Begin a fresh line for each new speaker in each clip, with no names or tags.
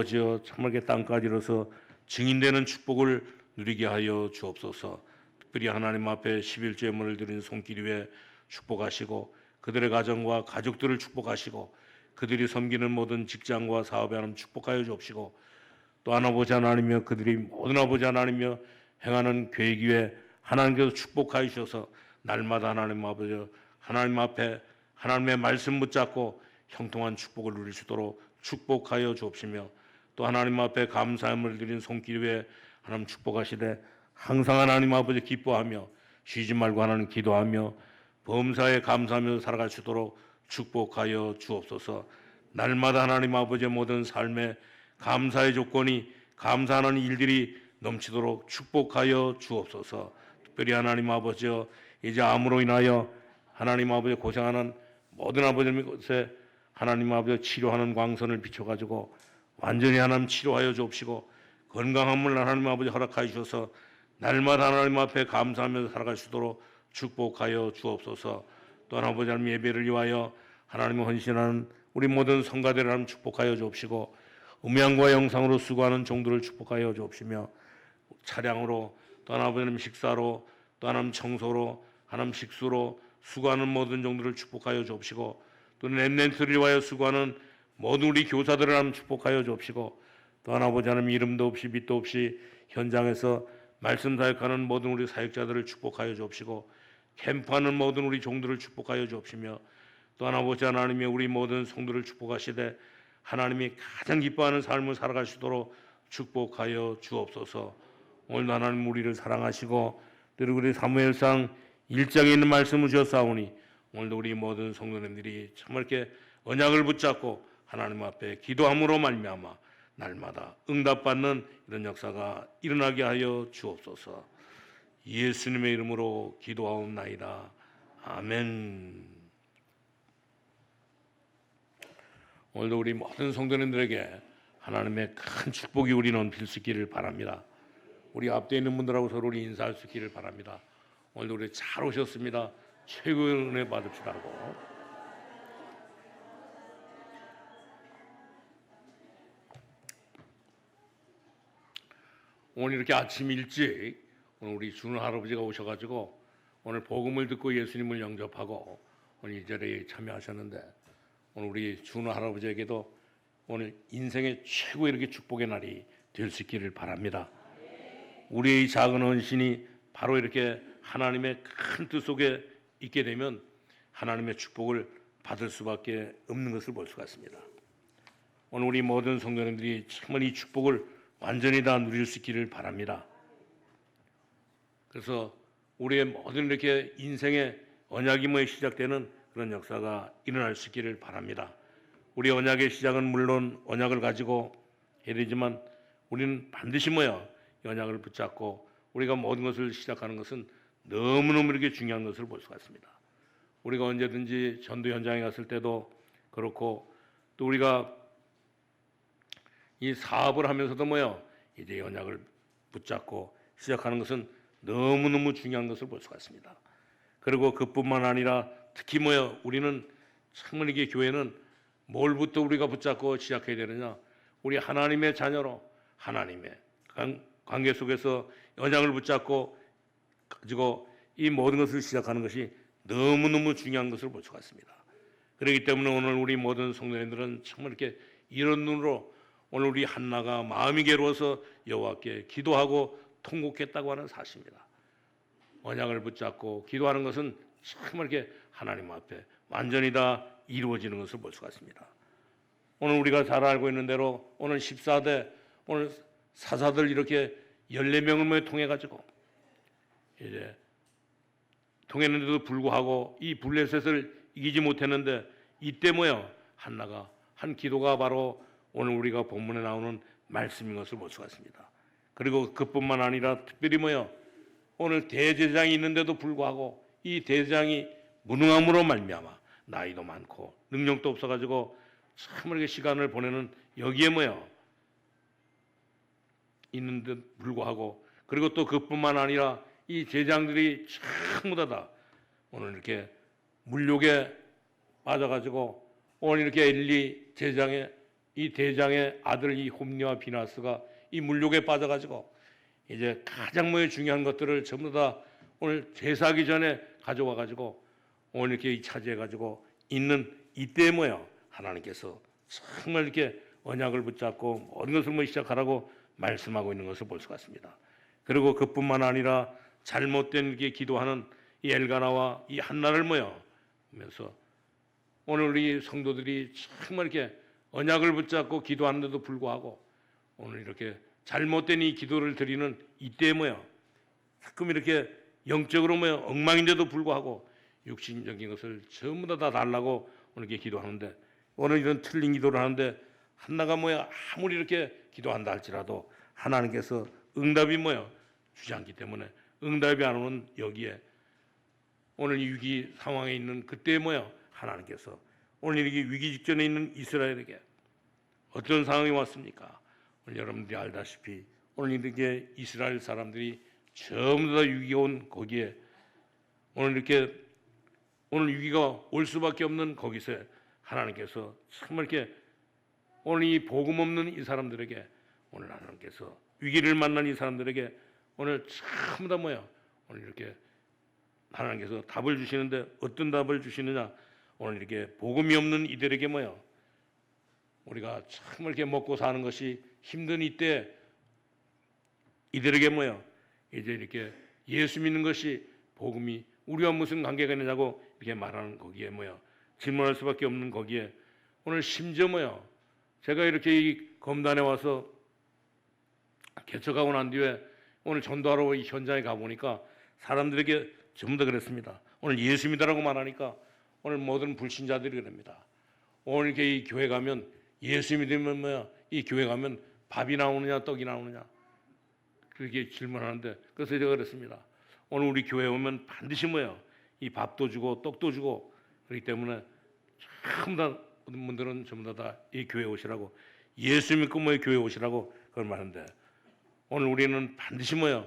아버지여 참하게 땅까지로서 증인되는 축복을 누리게 하여 주옵소서. 특별히 하나님 앞에 11조의 문을 드린 손길 위에 축복하시고 그들의 가정과 가족들을 축복하시고 그들이 섬기는 모든 직장과 사업에 하나님 축복하여 주옵시고 또 하나보지 하나님이여 그들이 모든 아버지 하나님이여 행하는 계획 위에 하나님께서 축복하여 주셔서 날마다 하나님 아버지 하나님 앞에 하나님의 말씀 붙잡고 형통한 축복을 누릴 수 있도록 축복하여 주옵시며 또 하나님 앞에 감사함을 드린 손길 위에 하나님 축복하시되 항상 하나님 아버지 기뻐하며 쉬지 말고 하나님 기도하며 범사에 감사하며 살아갈 수 있도록 축복하여 주옵소서. 날마다 하나님 아버지의 모든 삶에 감사의 조건이 감사하는 일들이 넘치도록 축복하여 주옵소서. 특별히 하나님 아버지여 이제 암으로 인하여 하나님 아버지 고생하는 모든 아버지의 것에 하나님 아버지 치료하는 광선을 비춰가지고 완전히 하나님 치료하여 주옵시고 건강함을 하나님 아버지 허락하여 주셔서 날마다 하나님 앞에 감사하면서 살아갈 수 있도록 축복하여 주옵소서. 또 아버지 하나님 예배를 위하여 하나님을 헌신하는 우리 모든 성가대를 하나님 축복하여 주옵시고 음향과 영상으로 수고하는 종들을 축복하여 주옵시며 차량으로 또 하나님 식사로 또 하나님 청소로 하나님 식수로 수고하는 모든 종들을 축복하여 주옵시고 또 랩넨트를 위하여 수고하는 모든 우리 교사들을 하나님 축복하여 주옵시고 또 하나 아버지 하나님 이름도 없이 빛도 없이 현장에서 말씀 사역하는 모든 우리 사역자들을 축복하여 주옵시고 캠프하는 모든 우리 종들을 축복하여 주옵시며 또 하나 아버지 하나님이 우리 모든 성도를 축복하시되 하나님이 가장 기뻐하는 삶을 살아갈 수 있도록 축복하여 주옵소서. 오늘도 하나님 우리를 사랑하시고 그리고 우리 사무엘상 1장에 있는 말씀을 주셨사오니 오늘도 우리 모든 성도님들이 정말 이렇게 언약을 붙잡고 하나님 앞에 기도함으로 말미암아 날마다 응답받는 이런 역사가 일어나게 하여 주옵소서. 예수님의 이름으로 기도하옵나이다. 아멘. 오늘도 우리 모든 성도님들에게 하나님의 큰 축복이 우리 넘칠 수 있기를 바랍니다. 우리 앞에 있는 분들하고 서로 인사할 수 있기를 바랍니다. 오늘도 우리 잘 오셨습니다. 최고의 은혜 받읍시다고. 오늘 이렇게 아침 일찍 오늘 우리 준우 할아버지가 오셔가지고 오늘 복음을 듣고 예수님을 영접하고 오늘 이 자리에 참여하셨는데 오늘 우리 준우 할아버지에게도 오늘 인생의 최고의 이렇게 축복의 날이 될 수 있기를 바랍니다. 우리의 작은 헌신이 바로 이렇게 하나님의 큰 뜻 속에 있게 되면 하나님의 축복을 받을 수밖에 없는 것을 볼 수가 있습니다. 오늘 우리 모든 성도님들이 정말 이 축복을 완전히 다 누릴 수 있기를 바랍니다. 그래서 우리의 모든 이렇게 인생의 언약이 뭐에 시작되는 그런 역사가 일어날 수 있기를 바랍니다. 우리 언약의 시작은 물론 언약을 가지고 해야 되지만 우리는 반드시 뭐야 이 언약을 붙잡고 우리가 모든 것을 시작하는 것은 너무너무 이렇게 중요한 것을 볼 수가 있습니다. 우리가 언제든지 전도 현장에 갔을 때도 그렇고 또 우리가 이 사업을 하면서도 뭐요 이제 연약을 붙잡고 시작하는 것은 너무너무 중요한 것을 볼 수가 있습니다. 그리고 그뿐만 아니라 특히 뭐요 우리는 이게 교회는 뭘부터 우리가 붙잡고 시작해야 되느냐 우리 하나님의 자녀로 하나님의 관- 관계 속에서 연약을 붙잡고 가지고 이 모든 것을 시작하는 것이 너무너무 중요한 것을 볼 수가 있습니다. 그렇기 때문에 오늘 우리 모든 성도님들은 정말 이렇게 이런 눈으로 오늘 우리 한나가 마음이 괴로워서 여호와께 기도하고 통곡했다고 하는 사실입니다. 언약을 붙잡고 기도하는 것은 정말 이렇게 하나님 앞에 완전히 다 이루어지는 것을 볼 수가 있습니다. 오늘 우리가 잘 알고 있는 대로 오늘 14대 오늘 사사들 이렇게 14명을 모여 통해 가지고 이제 통했는데도 불구하고 이 블레셋을 이기지 못했는데 이때 뭐요? 한나가 한 기도가 바로 오늘 우리가 본문에 나오는 말씀인 것을 볼 수가 있습니다. 그리고 그뿐만 아니라 특별히 뭐요? 오늘 대제장이 있는데도 불구하고 이 대제장이 무능함으로 말미암아 나이도 많고 능력도 없어가지고 참 이렇게 시간을 보내는 여기에 뭐요? 있는데 불구하고 그리고 또 그뿐만 아니라 이 제장들이 전부 다, 다 오늘 이렇게 물욕에 빠져가지고 오늘 이렇게 엘리 제장의 이 대장의 아들 이 홈리와 비나스가 이 물욕에 빠져가지고 이제 가장 뭐 중요한 것들을 전부 다 오늘 제사하기 전에 가져와 가지고 오늘 이렇게 차지해 가지고 있는 이때 뭐요 하나님께서 정말 이렇게 언약을 붙잡고 모든 것을 뭐 시작하라고 말씀하고 있는 것을 볼 수가 있습니다. 그리고 그뿐만 아니라 잘못된 이렇게 기도하는 이 엘가나와 이 한나를 모여 하면서 오늘 우리 성도들이 정말 이렇게 언약을 붙잡고 기도하는데도 불구하고 오늘 이렇게 잘못된 이 기도를 드리는 이때에 모여 가끔 이렇게 영적으로 모여 엉망인데도 불구하고 육신적인 것을 전부 다, 다 달라고 오늘 이렇게 기도하는데 오늘 이런 틀린 기도를 하는데 한나가 뭐야 아무리 이렇게 기도한다 할지라도 하나님께서 응답이 뭐야 주지 않기 때문에 응답이 안 오는 여기에 오늘 이 위기 상황에 있는 그때 뭐야 하나님께서 오늘 이렇게 위기 직전에 있는 이스라엘에게 어떤 상황이 왔습니까? 오늘 여러분들이 알다시피 오늘 이렇게 이스라엘 사람들이 전부 다 위기가 온 거기에 오늘 이렇게 오늘 위기가 올 수밖에 없는 거기서 하나님께서 정말 이렇게 오늘 이 복음 없는 이 사람들에게 오늘 하나님께서 위기를 만난 이 사람들에게 오늘 전부 다 뭐야 오늘 이렇게 하나님께서 답을 주시는데 어떤 답을 주시느냐 오늘 이렇게 복음이 없는 이들에게 뭐야 우리가 정말 이렇게 먹고 사는 것이 힘든 이때 이들에게 뭐야 이제 이렇게 예수 믿는 것이 복음이 우리와 무슨 관계가 있느냐고 이렇게 말하는 거기에 뭐야 질문할 수밖에 없는 거기에 오늘 심지어 뭐야 제가 이렇게 이 검단에 와서 개척하고 난 뒤에 오늘 전도하러 이 현장에 가 보니까 사람들에게 전부 다 그랬습니다. 오늘 예수 믿으라고 말하니까 오늘 모든 불신자들이 그럽니다. 오늘 이 교회 가면 예수 믿으면 뭐야 이 교회 가면 밥이 나오느냐 떡이 나오느냐 그렇게 질문하는데 그래서 제가 그랬습니다. 오늘 우리 교회 오면 반드시 뭐야 이 밥도 주고 떡도 주고 그렇기 때문에 전부 다 분들은 전부 다 이 교회 오시라고 예수 믿고 뭐 교회 오시라고 그걸 말하는데 오늘 우리는 반드시 뭐야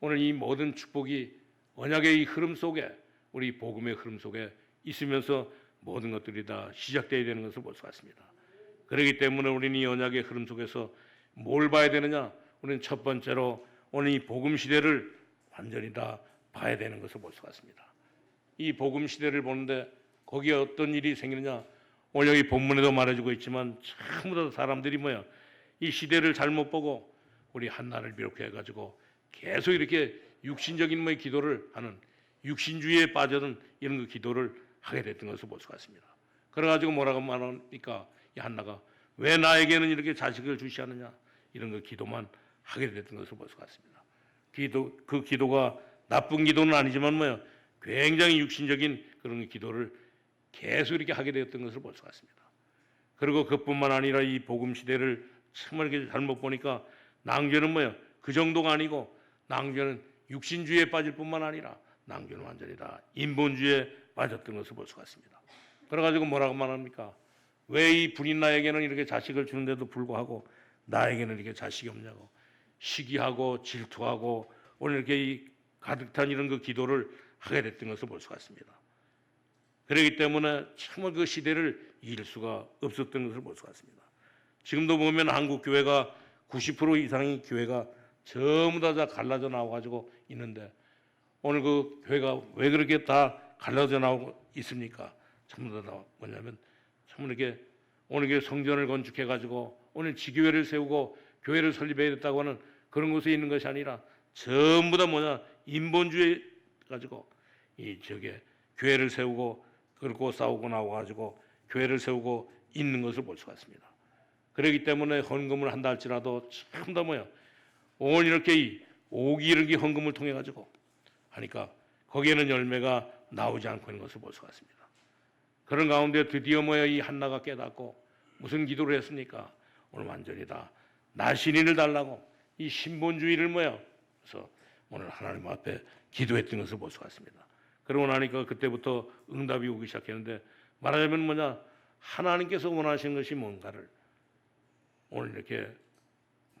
오늘 이 모든 축복이 언약의 이 흐름 속에 우리 복음의 흐름 속에 있으면서 모든 것들이 다 시작되어야 되는 것을 볼 수 있습니다. 그렇기 때문에 우리는 이 언약의 흐름 속에서 뭘 봐야 되느냐? 우리는 첫 번째로 오늘 이 복음 시대를 완전히 다 봐야 되는 것을 볼 수 있습니다. 이 복음 시대를 보는데 거기에 어떤 일이 생기느냐? 오늘 여기 본문에도 말해주고 있지만 다 사람들이 뭐야? 이 시대를 잘못 보고 우리 한나를 비롯해 가지고 계속 이렇게 육신적인 뭐의 기도를 하는 육신주의에 빠져든 이런 그 기도를 하게 됐던 것을 볼 수가 있습니다. 그래가지고 뭐라고 말하니까 이 한나가 왜 나에게는 이렇게 자식을 주시하느냐 이런 그 기도만 하게 됐던 것을 볼 수가 있습니다. 기도 그 기도가 나쁜 기도는 아니지만 뭐야 굉장히 육신적인 그런 기도를 계속 이렇게 하게 되었던 것을 볼 수가 있습니다. 그리고 그뿐만 아니라 이 복음 시대를 정말 이렇게 잘못 보니까 낭죄는 뭐야 그 정도가 아니고 낭죄는 육신주의에 빠질 뿐만 아니라 낭죄는 완전히 다 인본주의에 빠졌던 것을 볼 수가 있습니다. 그래가지고 뭐라고 말합니까? 왜 이 불인 나에게는 이렇게 자식을 주는데도 불구하고 나에게는 이렇게 자식이 없냐고 시기하고 질투하고 오늘 이렇게 이 가득 탄 이런 그 기도를 하게 됐던 것을 볼 수가 있습니다. 그렇기 때문에 정말 그 시대를 이길 수가 없었던 것을 볼 수가 있습니다. 지금도 보면 한국 교회가 90% 이상의 교회가 전부 다, 다 갈라져 나와가지고 있는데 오늘 그 교회가 왜 그렇게 다 갈라져 나오고 있습니까? 전부 다 뭐냐면 정말 이렇게 오늘 게 성전을 건축해 가지고 오늘 지교회를 세우고 교회를 설립해야 됐다고 하는 그런 곳에 있는 것이 아니라 전부 다 뭐냐 인본주의 가지고 이 저게 교회를 세우고 그리고 싸우고 나와 가지고 교회를 세우고 있는 것을 볼 수가 있습니다. 그렇기 때문에 헌금을 한다 할지라도 참 다 뭐야 오늘 이렇게 이 오기 이르기 헌금을 통해 가지고 하니까 거기에는 열매가 나오지 않고 있는 것을 볼 수가 있습니다. 그런 가운데 드디어 뭐야 이 한나가 깨닫고 무슨 기도를 했습니까? 오늘 완전히 다 나신인을 달라고 이 신본주의를 뭐야 그래서 오늘 하나님 앞에 기도했던 것을 볼 수가 있습니다. 그러고 나니까 그때부터 응답이 오기 시작했는데 말하자면 뭐냐 하나님께서 원하시는 것이 뭔가를 오늘 이렇게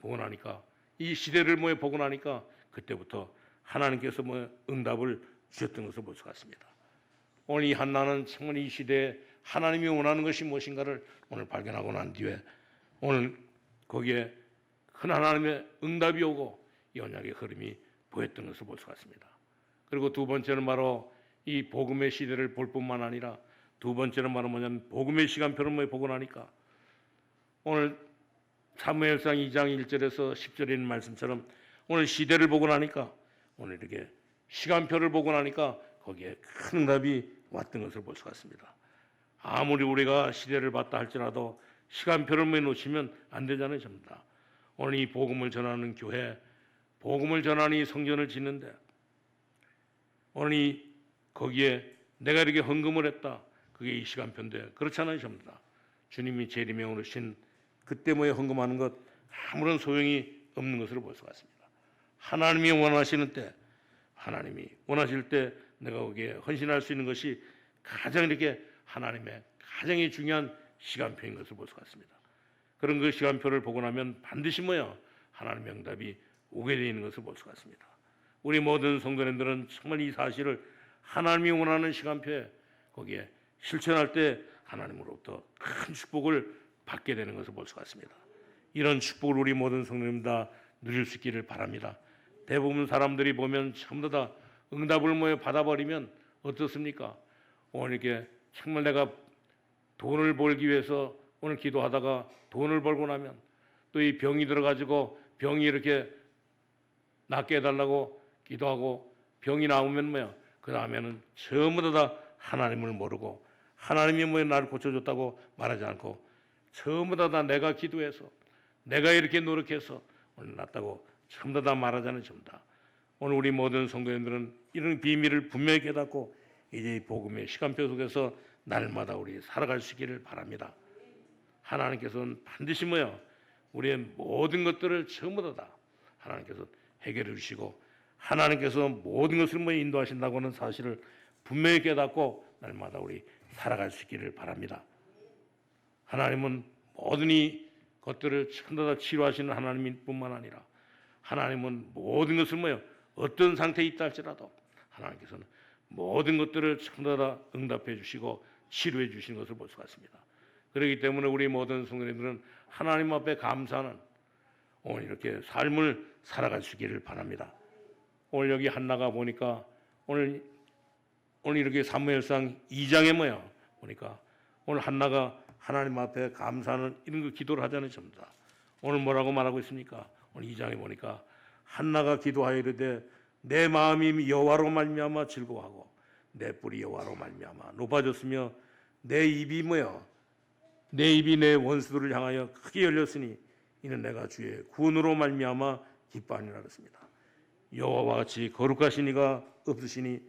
보고 나니까 이 시대를 뭐 보고 나니까 그때부터 하나님께서 뭐 응답을 주셨던 것을 볼 수가 있습니다. 오늘 이 한나는 정말 이 시대에 하나님이 원하는 것이 무엇인가를 오늘 발견하고 난 뒤에 오늘 거기에 큰 하나님의 응답이 오고 이 언약의 흐름이 보였던 것을 볼 수가 있습니다. 그리고 두 번째는 바로 이 복음의 시대를 볼 뿐만 아니라 두 번째는 바로 뭐냐면 복음의 시간표를 뭐 보고 나니까 오늘 사무엘상 2장 1절에서 10절에 있는 말씀처럼 오늘 시대를 보고 나니까 오늘 이렇게 시간표를 보고 나니까 거기에 큰 응답이 왔던 것을 볼 수가 있습니다. 아무리 우리가 시대를 봤다 할지라도 시간표를 뭐 놓치면 안 되잖아요, 전부 다. 오늘 이 복음을 전하는 교회, 복음을 전하는 이 성전을 짓는데 오늘 이 거기에 내가 이렇게 헌금을 했다. 그게 이 시간표인데 그렇잖아요, 전부 다. 주님이 재림에 오르신 그때 뭐에 헌금하는 것 아무런 소용이 없는 것으로 볼 수가 있습니다. 하나님이 원하시는 때, 하나님이 원하실 때 내가 거기에 헌신할 수 있는 것이 가장 이렇게 하나님의 가장 중요한 시간표인 것을 볼 수가 있습니다. 그런 그 시간표를 보고 나면 반드시 뭐야 하나님의 응답이 오게 되어 있는 것을 볼 수가 있습니다. 우리 모든 성도님들은 정말 이 사실을 하나님이 원하는 시간표에 거기에 실천할 때 하나님으로부터 큰 축복을 받게 되는 것을 볼 수가 있습니다. 이런 축복을 우리 모든 성도님 다 누릴 수 있기를 바랍니다. 대부분 사람들이 보면 전부 다 응답을 모여 받아버리면 어떻습니까? 오늘 이렇게 정말 내가 돈을 벌기 위해서 오늘 기도하다가 돈을 벌고 나면 또 이 병이 들어가지고 병이 이렇게 낫게 해달라고 기도하고 병이 나오면 뭐야? 그 다음에는 전부 다 하나님을 모르고 하나님이 뭐 나를 고쳐줬다고 말하지 않고 전부 다, 다 내가 기도해서 내가 이렇게 노력해서 오늘 낫다고 전부 다 말하자는 전부 다. 오늘 우리 모든 성도님들은 이런 비밀을 분명히 깨닫고 이제 이 복음의 시간표 속에서 날마다 우리 살아갈 수 있기를 바랍니다. 하나님께서는 반드시 뭐요? 우리의 모든 것들을 전부 다, 다 하나님께서 해결해 주시고 하나님께서 모든 것을 뭐 인도하신다고는 사실을 분명히 깨닫고 날마다 우리 살아갈 수 있기를 바랍니다. 하나님은 모든 이 것들을 전부 다 치료하시는 하나님일 뿐만 아니라 하나님은 모든 것을 뭐요? 어떤 상태에 있다 할지라도 하나님께서는 모든 것들을 다 응답해 주시고 치료해 주시는 것을 볼 수가 있습니다. 그렇기 때문에 우리 모든 성도님들은 하나님 앞에 감사하는 오늘 이렇게 삶을 살아갈 수 있기를 바랍니다. 오늘 여기 한나가 보니까 오늘 오늘 이렇게 사무엘상 2장에 뭐야 보니까 오늘 한나가 하나님 앞에 감사하는 이런 거 기도를 하잖아요, 전부 다. 오늘 뭐라고 말하고 있습니까? 오늘 2장에 보니까 한나가 기도하여 이르되 내 마음이 여호와로 말미암아 즐거워하고 내 뿔이 여호와로 말미암아 높아졌으며 내 입이 뭐야? 내 입이 내 원수들을 향하여 크게 열렸으니 이는 내가 주의 구원으로 말미암아 기뻐하니라 그랬습니다. 여호와와 같이 거룩하신 이가 없으시니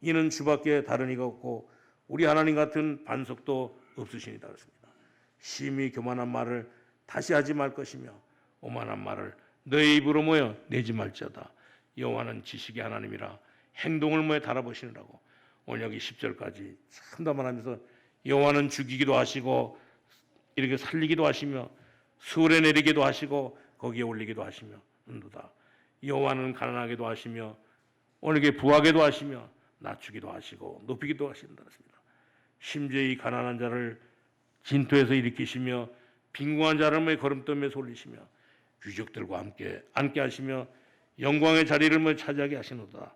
이는 주밖에 다른 이가 없고 우리 하나님 같은 반석도 없으시니다 그랬습니다. 심히 교만한 말을 다시 하지 말 것이며 오만한 말을 너의 입으로 모여 내지 말지어다. 여호와는 지식의 하나님이라 행동을 모여 달아보시느라고 오늘 여기 10절까지 참 담아하면서 여호와는 죽이기도 하시고 이렇게 살리기도 하시며 수월에 내리기도 하시고 거기에 올리기도 하시며 은도다. 여호와는 가난하게도 하시며 오늘 이게 부하게도 하시며 낮추기도 하시고 높이기도 하신다 그랬습니다. 심지어 이 가난한 자를 진토에서 일으키시며 빈궁한 자를 뭐 걸음돌에 올리시며 귀족들과 함께 앉게 하시며 영광의 자리를 뭐 차지하게 하시노다.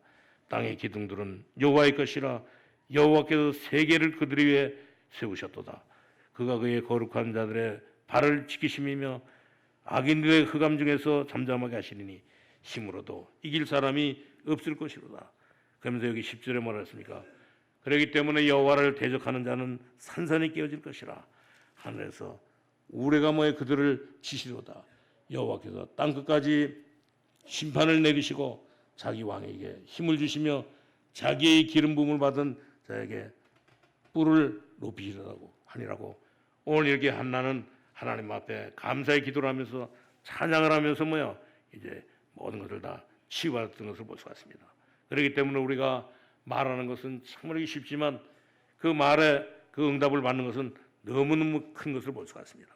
땅의 기둥들은 여호와의 것이라 여호와께서 세계를 그들 위에 세우셨도다. 그가 그의 거룩한 자들의 발을 지키심이며 악인들의 흑암 중에서 잠잠하게 하시리니 힘으로도 이길 사람이 없을 것이로다. 그러면서 여기 10절에 뭐라 했습니까? 그러기 때문에 여호와를 대적하는 자는 산산이 깨어질 것이라 하늘에서 우레가 모에 그들을 치시로다. 여호와께서 땅 끝까지 심판을 내리시고 자기 왕에게 힘을 주시며 자기의 기름 부음을 받은 자에게 뿔을 높이시라고 하니라고 오늘 이렇게 한나는 하나님 앞에 감사의 기도를 하면서 찬양을 하면서 뭐야 이제 모든 것을 다 치유받았던 것을 볼 수가 있습니다. 그렇기 때문에 우리가 말하는 것은 정말 쉽지만 그 말에 그 응답을 받는 것은 너무너무 큰 것을 볼 수가 있습니다.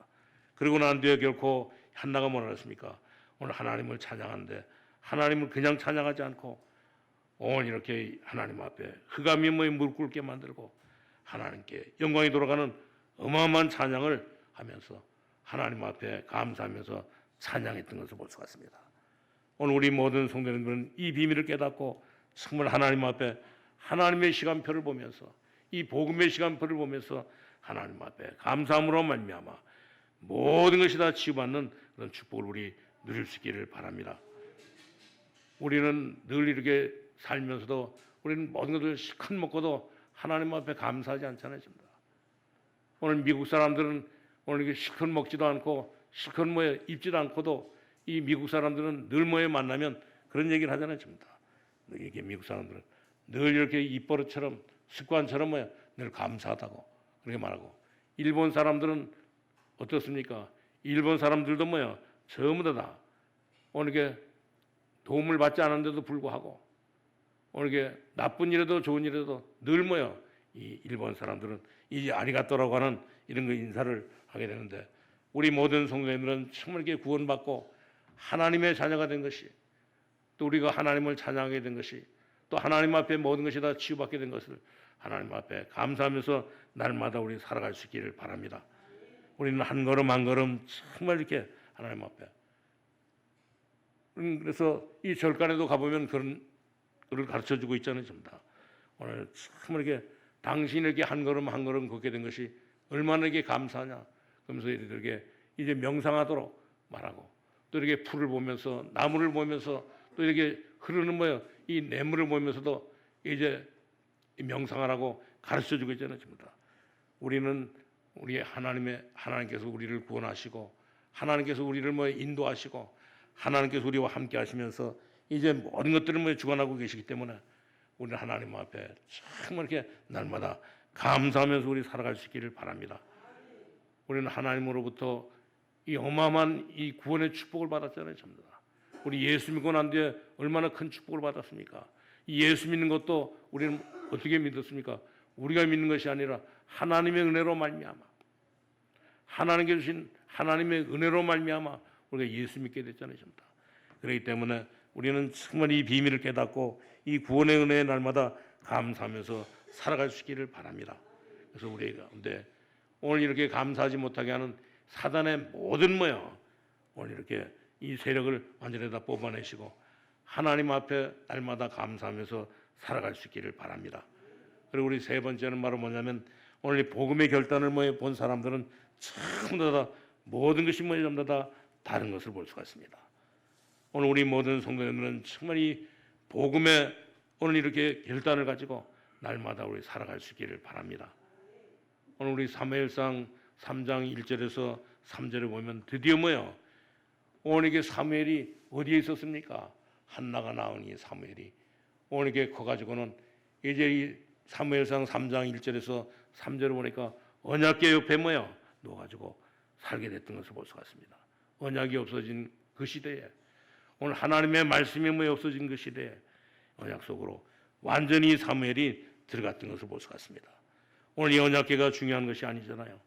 그리고 난 뒤에 결코 한나가 뭐라 했습니까? 오늘 하나님을 찬양하는데 하나님을 그냥 찬양하지 않고 오늘 이렇게 하나님 앞에 흑암이 뭐에 무릎 꿇게 만들고 하나님께 영광이 돌아가는 어마어마한 찬양을 하면서 하나님 앞에 감사하면서 찬양했던 것을 볼 수가 있습니다. 오늘 우리 모든 성도님들은 이 비밀을 깨닫고 정말 하나님 앞에 하나님의 시간표를 보면서 이 복음의 시간표를 보면서 하나님 앞에 감사함으로 말미암아 모든 것이 다 치유받는 그런 축복을 우리 누릴 수 있기를 바랍니다. 우리는 늘 이렇게 살면서도 우리는 모든 것을 실컷 먹고도 하나님 앞에 감사하지 않잖아요. 오늘 미국 사람들은 오늘 이게 실컷 먹지도 않고 실컷 뭐에 입지도 않고도 이 미국 사람들은 늘 뭐에 만나면 그런 얘기를 하잖아요, 전부 다. 이게 미국 사람들은 늘 이렇게 입버릇처럼 습관처럼 뭐야 늘 감사하다고 그렇게 말하고 일본 사람들은 어떻습니까? 일본 사람들도 뭐야 전부 다, 다 오늘 이게 도움을 받지 않았는데도 불구하고 오늘 이게 나쁜 일에도 좋은 일에도 늘 뭐야 이 일본 사람들은 이 아리가또라고 하는 이런 거 인사를 하게 되는데 우리 모든 성도님들은 정말 이렇게 구원받고 하나님의 자녀가 된 것이 또 우리가 하나님을 찬양하게 된 것이 또 하나님 앞에 모든 것이 다 치유받게 된 것을 하나님 앞에 감사하면서 날마다 우리 살아갈 수 있기를 바랍니다. 우리는 한 걸음 한 걸음 정말 이렇게 하나님 앞에 음, 그래서 이 절간에도 가보면 그런 걸 가르쳐 주고 있잖아요, 전부 다. 오늘 정말 이렇게 당신이 이렇게 한 걸음 한 걸음 걷게 된 것이 얼마나 이게 감사하냐. 그러면서 이렇게 이제 명상하도록 말하고 또 이렇게 풀을 보면서 나무를 보면서 또 이렇게 흐르는 뭐요 이 내물을 보면서도 이제 이 명상하라고 가르쳐 주고 있잖아요, 전부 다. 우리는 우리 하나님의 하나님께서 우리를 구원하시고 하나님께서 우리를 뭐 인도하시고 하나님께서 우리와 함께 하시면서 이제 모든 것들을 뭐 주관하고 계시기 때문에 우리는 하나님 앞에 정말 이렇게 날마다 감사하면서 우리 살아갈 수 있기를 바랍니다. 우리는 하나님으로부터 이 어마어마한 이 구원의 축복을 받았잖아요, 전부 다. 우리 예수 믿고 난 뒤에 얼마나 큰 축복을 받았습니까? 이 예수 믿는 것도 우리는 어떻게 믿었습니까? 우리가 믿는 것이 아니라 하나님의 은혜로 말미암아 하나님께 주신 하나님의 은혜로 말미암아 우리가 예수 믿게 됐잖아요. 그렇기 때문에 우리는 정말 이 비밀을 깨닫고 이 구원의 은혜의 날마다 감사하면서 살아갈 수 있기를 바랍니다. 그래서 우리 가운데 오늘 이렇게 감사하지 못하게 하는 사단의 모든 모여 오늘 이렇게 이 세력을 완전히 다 뽑아내시고 하나님 앞에 날마다 감사하면서 살아갈 수 있기를 바랍니다. 그리고 우리 세 번째는 바로 뭐냐면 오늘 이 복음의 결단을 뭐본 사람들은 전부 다 모든 것이 뭐 전부 다 다른 것을 볼 수가 있습니다. 오늘 우리 모든 성도님들은 정말 이 복음의 오늘 이렇게 결단을 가지고 날마다 우리 살아갈 수 있기를 바랍니다. 오늘 우리 사무엘상 3장 1절에서 3절에 보면 드디어 뭐요? 오늘 이게 사무엘이 어디에 있었습니까? 한나가 나오니 사무엘이 오늘 이게 커가지고는 이제 이 사무엘상 3장 1절에서 3절을 보니까 언약계 옆에 뭐요? 놓아가지고 살게 됐던 것을 볼 수가 있습니다. 언약이 없어진 그 시대에 오늘 하나님의 말씀이 뭐 없어진 그 시대에 언약 속으로 완전히 사무엘이 들어갔던 것을 볼 수가 있습니다. 오늘 이 언약계가 중요한 것이 아니잖아요.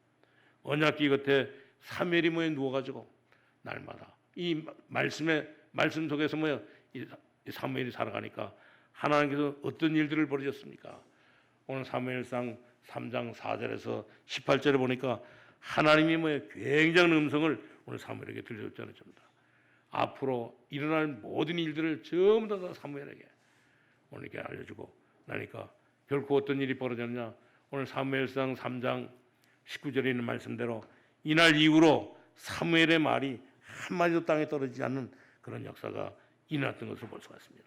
언약계 곁에 사무엘이 뭐에 누워가지고 날마다 이 말씀의 말씀 속에서 뭐야 이 사무엘이 살아가니까 하나님께서 어떤 일들을 벌이셨습니까? 오늘 사무엘상 3장 4절에서 18절에 보니까 하나님이 뭐야 굉장한 음성을 오늘 사무엘에게 들려줬잖아요, 전부 다. 앞으로 일어날 모든 일들을 전부 다 사무엘에게 오늘 이렇게 알려주고 나니까 결코 어떤 일이 벌어졌냐 오늘 사무엘상 3장 19절에 있는 말씀대로 이날 이후로 사무엘의 말이 한마디도 땅에 떨어지지 않는 그런 역사가 일어났던 것을 볼 수가 있습니다.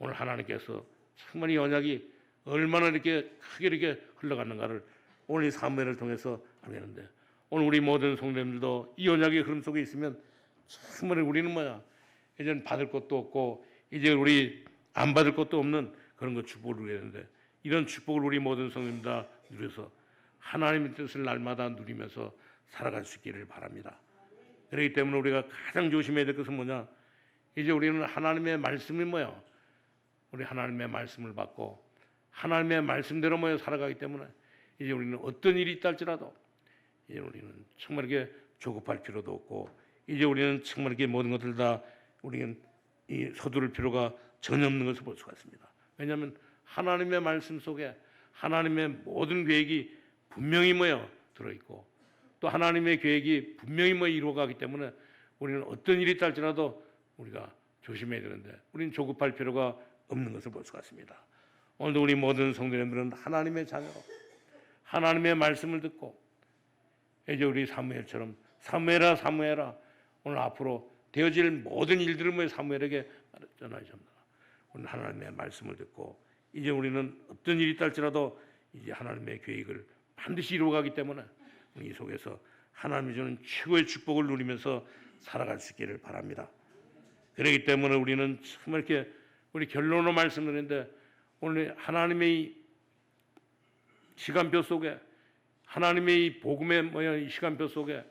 오늘 하나님께서 정말 이 언약이 얼마나 이렇게 크게 이렇게 흘러갔는가를 오늘 이 사무엘을 통해서 알겠는데 오늘 우리 모든 성도님들도 이 언약의 흐름 속에 있으면 정말 우리는 뭐야 이제는 받을 것도 없고 이제 우리 안 받을 것도 없는 그런 거 축복을 누리는데 이런 축복을 우리 모든 성도님 다 누려서 하나님의 뜻을 날마다 누리면서 살아갈 수 있기를 바랍니다. 그렇기 때문에 우리가 가장 조심해야 될 것은 뭐냐? 이제 우리는 하나님의 말씀이 뭐야? 우리 하나님의 말씀을 받고 하나님의 말씀대로 모여 살아가기 때문에 이제 우리는 어떤 일이 있다 할지라도 이제 우리는 정말 이렇게 조급할 필요도 없고 이제 우리는 정말 이렇게 모든 것들 다 우리는 이 서두를 필요가 전혀 없는 것을 볼 수가 있습니다. 왜냐하면 하나님의 말씀 속에 하나님의 모든 계획이 분명히 모여 들어 있고 또 하나님의 계획이 분명히 뭐 이루어가기 때문에 우리는 어떤 일이 있다 할지라도 우리가 조심해야 되는데 우리는 조급할 필요가 없는 것을 볼 수가 있습니다. 오늘도 우리 모든 성도님들은 하나님의 자녀로 하나님의 말씀을 듣고 이제 우리 사무엘처럼 사무엘아 사무엘아 오늘 앞으로 되어질 모든 일들을 뭐 사무엘에게 전하셨다. 오늘 하나님의 말씀을 듣고 이제 우리는 어떤 일이 있다 할지라도 이제 하나님의 계획을 반드시 이루어가기 때문에 우리 이 속에서 하나님이 주는 최고의 축복을 누리면서 살아갈 수 있기를 바랍니다. 그렇기 때문에 우리는 정말 이렇게 우리 결론으로 말씀드리는데 오늘 하나님의 이 시간표 속에 하나님의 이 복음의 뭐야 이 시간표 속에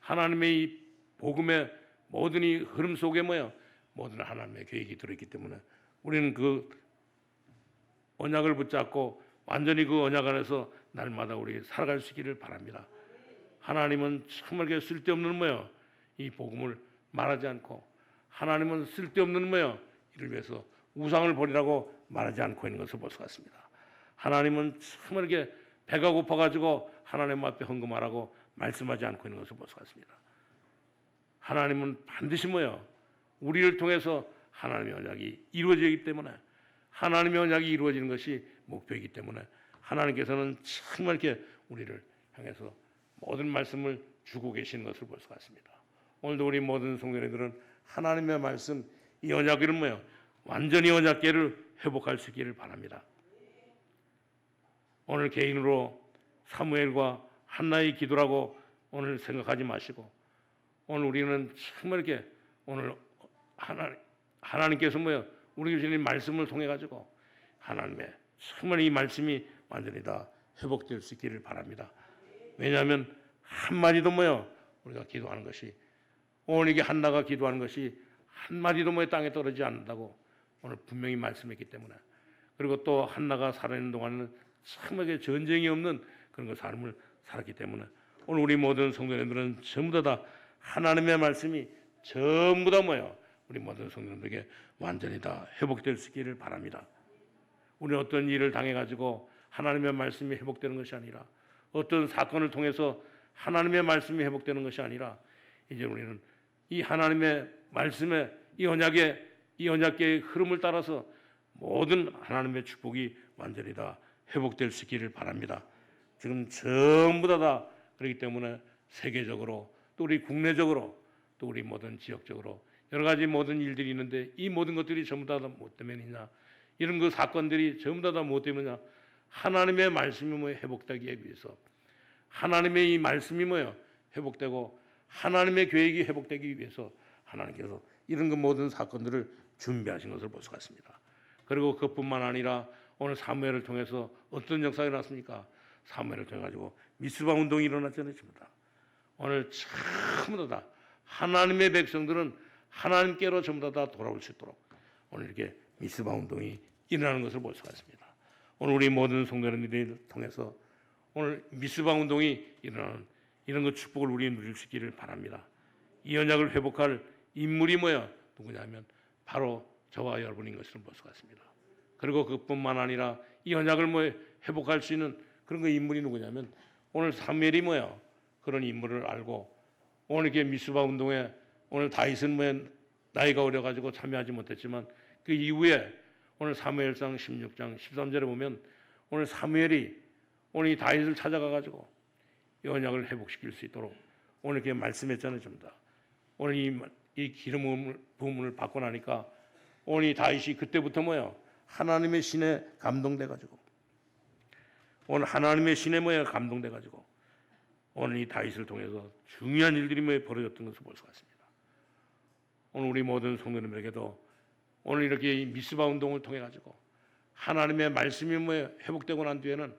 하나님의 이 복음의 모든 이 흐름 속에 뭐야 모든 하나님의 계획이 들어있기 때문에 우리는 그 언약을 붙잡고 완전히 그 언약 안에서 날마다 우리 살아갈 수 있기를 바랍니다. 하나님은 정말 쓸데없는 뭐요 이 복음을 말하지 않고 하나님은 쓸데없는 뭐요 이를 위해서 우상을 버리라고 말하지 않고 있는 것을 볼 수가 있습니다. 하나님은 정말 이렇게 배가 고파가지고 하나님 앞에 헌금하라고 말씀하지 않고 있는 것을 볼 수가 있습니다. 하나님은 반드시 뭐요 우리를 통해서 하나님의 언약이 이루어지기 때문에 하나님의 언약이 이루어지는 것이 목표이기 때문에 하나님께서는 정말 이렇게 우리를 향해서 모든 말씀을 주고 계시는 것을 볼 수가 있습니다. 오늘도 우리 모든 성도님들은 하나님의 말씀 이 언약을 뭐요 완전히 언약계를 회복할 수 있기를 바랍니다. 오늘 개인으로 사무엘과 한나의 기도라고 오늘 생각하지 마시고 오늘 우리는 정말 이렇게 오늘 하나님 하나님께서 뭐요 우리 주신 말씀을 통해 가지고 하나님의 정말 이 말씀이 완전히 다 회복될 수 있기를 바랍니다. 왜냐하면 한 마디도 뭐요 우리가 기도하는 것이 오늘 이게 한나가 기도하는 것이 한 마디도 뭐 땅에 떨어지지 않는다고 오늘 분명히 말씀했기 때문에 그리고 또 한나가 살아있는 동안에는 참하게 전쟁이 없는 그런 그 삶을 살았기 때문에 오늘 우리 모든 성도님들은 전부 다 하나님의 말씀이 전부 다 뭐요 우리 모든 성도님들에게 완전히 다 회복될 수 있기를 바랍니다. 우리 어떤 일을 당해 가지고 하나님의 말씀이 회복되는 것이 아니라 어떤 사건을 통해서 하나님의 말씀이 회복되는 것이 아니라 이제 우리는 이 하나님의 말씀의 이 언약의 이 언약계의 흐름을 따라서 모든 하나님의 축복이 완전히 다 회복될 수 있기를 바랍니다. 지금 전부 다, 다 그렇기 때문에 세계적으로 또 우리 국내적으로 또 우리 모든 지역적으로 여러 가지 모든 일들이 있는데 이 모든 것들이 전부 다뭐 때문이냐 이런 그 사건들이 전부 다뭐 때문이냐 하나님의 말씀이 뭐 회복되기 위해서 하나님의 이 말씀이 뭐요 회복되고 하나님의 계획이 회복되기 위해서 하나님께서 이런 그 모든 사건들을 준비하신 것을 볼 수가 있습니다. 그리고 그뿐만 아니라 오늘 사무엘을 통해서 어떤 역사가 일어났습니까? 사무엘을 통해 가지고 미스바 운동이 일어났잖아요, 전부 다. 오늘 전부 다 하나님의 백성들은 하나님께로 전부 다 돌아올 수 있도록 오늘 이렇게 미스바 운동이 일어나는 것을 볼 수가 있습니다. 오늘 우리 모든 성도님들을 통해서 오늘 미스바 운동이 일어나는 이런 그 축복을 우리 누릴 수 있기를 바랍니다. 이 언약을 회복할 인물이 뭐야? 누구냐면 바로 저와 여러분인 것을 있습니다. 그리고 그뿐만 아니라 이 언약을 뭐 회복할 수 있는 그런 그 인물이 누구냐면 오늘 사무엘이 뭐야? 그런 인물을 알고 오늘 이렇게 미스바 운동에 오늘 다윗은 뭐 나이가 어려 가지고 참여하지 못했지만 그 이후에 오늘 사무엘상 16장 13절에 보면 오늘 사무엘이 오늘 이 다윗을 찾아가 가지고 이 언약을 회복시킬 수 있도록 오늘 이렇게 말씀했잖아요, 좀 다. 오늘 이, 이 기름 부음을 받고 나니까 이 다윗이 그때부터 뭐야? 하나님의 신에 감동돼 가지고 오늘 하나님의 신에 뭐야? 감동돼 가지고 오늘 이 다윗을 통해서 중요한 일들이 뭐 벌어졌던 것을 볼 수가 있습니다. 오늘 우리 모든 성도님에게도 오늘 이렇게 이 미스바 운동을 통해 가지고 하나님의 말씀이 뭐 회복되고 난 뒤에는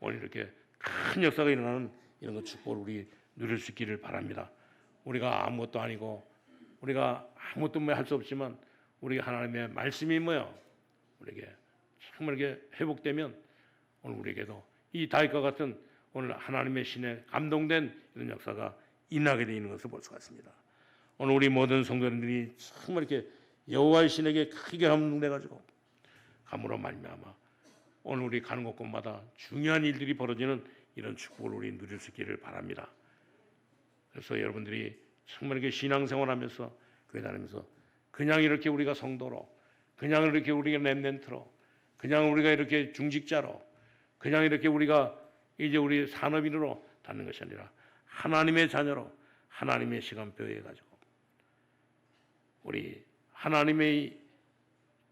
오늘 이렇게 큰 역사가 일어나는 이런 것 축복을 우리 누릴 수 있기를 바랍니다. 우리가 아무것도 아니고 우리가 아무것도 뭐 할 수 없지만 우리 하나님의 말씀이 뭐요? 우리에게 정말 이게 회복되면 오늘 우리에게도 이 다윗과 같은 오늘 하나님의 신에 감동된 이런 역사가 일어나게 되는 것을 볼 수가 있습니다. 오늘 우리 모든 성도님들이 정말 이렇게 여호와의 신에게 크게 감동돼 가지고 감으로 말미암아 오늘 우리 가는 곳곳마다 중요한 일들이 벌어지는 이런 축복을 우리 누릴 수 있기를 바랍니다. 그래서 여러분들이 정말 이렇게 신앙생활하면서 교회 다니면서 그냥 이렇게 우리가 성도로 그냥 이렇게 우리가 랩넨트로 그냥 우리가 이렇게 중직자로 그냥 이렇게 우리가 이제 우리 산업인으로 다는 것이 아니라 하나님의 자녀로 하나님의 시간표에 가지고 우리 하나님의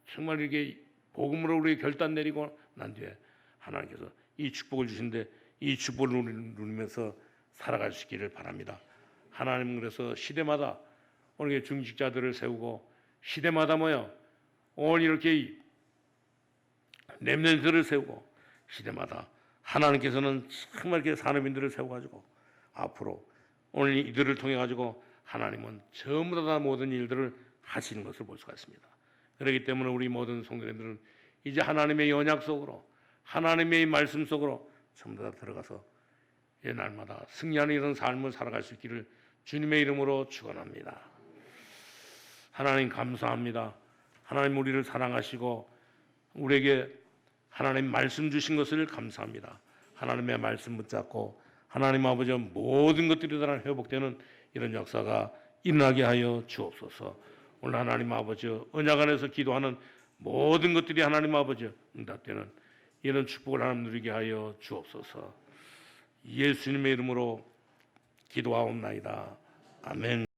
정말 이렇게 복음으로 우리 결단 내리고 난 뒤에 하나님께서 이 축복을 주신데 이 축복을 누리- 누리면서 살아갈 수 있기를 바랍니다. 하나님은 그래서 시대마다 오늘 중직자들을 세우고 시대마다 뭐요? 오늘 이렇게 렘넨트를 세우고 시대마다 하나님께서는 정말 이렇게 산업인들을 세워가지고 앞으로 오늘 이들을 통해 가지고 하나님은 전부 다 모든 일들을 하시는 것을 볼 수가 있습니다. 그렇기 때문에 우리 모든 성도님들은 이제 하나님의 연약 속으로 하나님의 말씀 속으로 전부 다 들어가서 이 날마다 승리하는 이런 삶을 살아갈 수 있기를 주님의 이름으로 축원합니다. 하나님 감사합니다. 하나님 우리를 사랑하시고 우리에게 하나님 말씀 주신 것을 감사합니다. 하나님의 말씀 붙잡고 하나님 아버지 모든 것들이 다 회복되는 이런 역사가 일어나게 하여 주옵소서. 오늘 하나님 아버지 언약 안에서 기도하는 모든 것들이 하나님 아버지 응답되는 이런 축복을 하나님 누리게 하여 주옵소서. 예수님의 이름으로 기도하옵나이다. 아멘.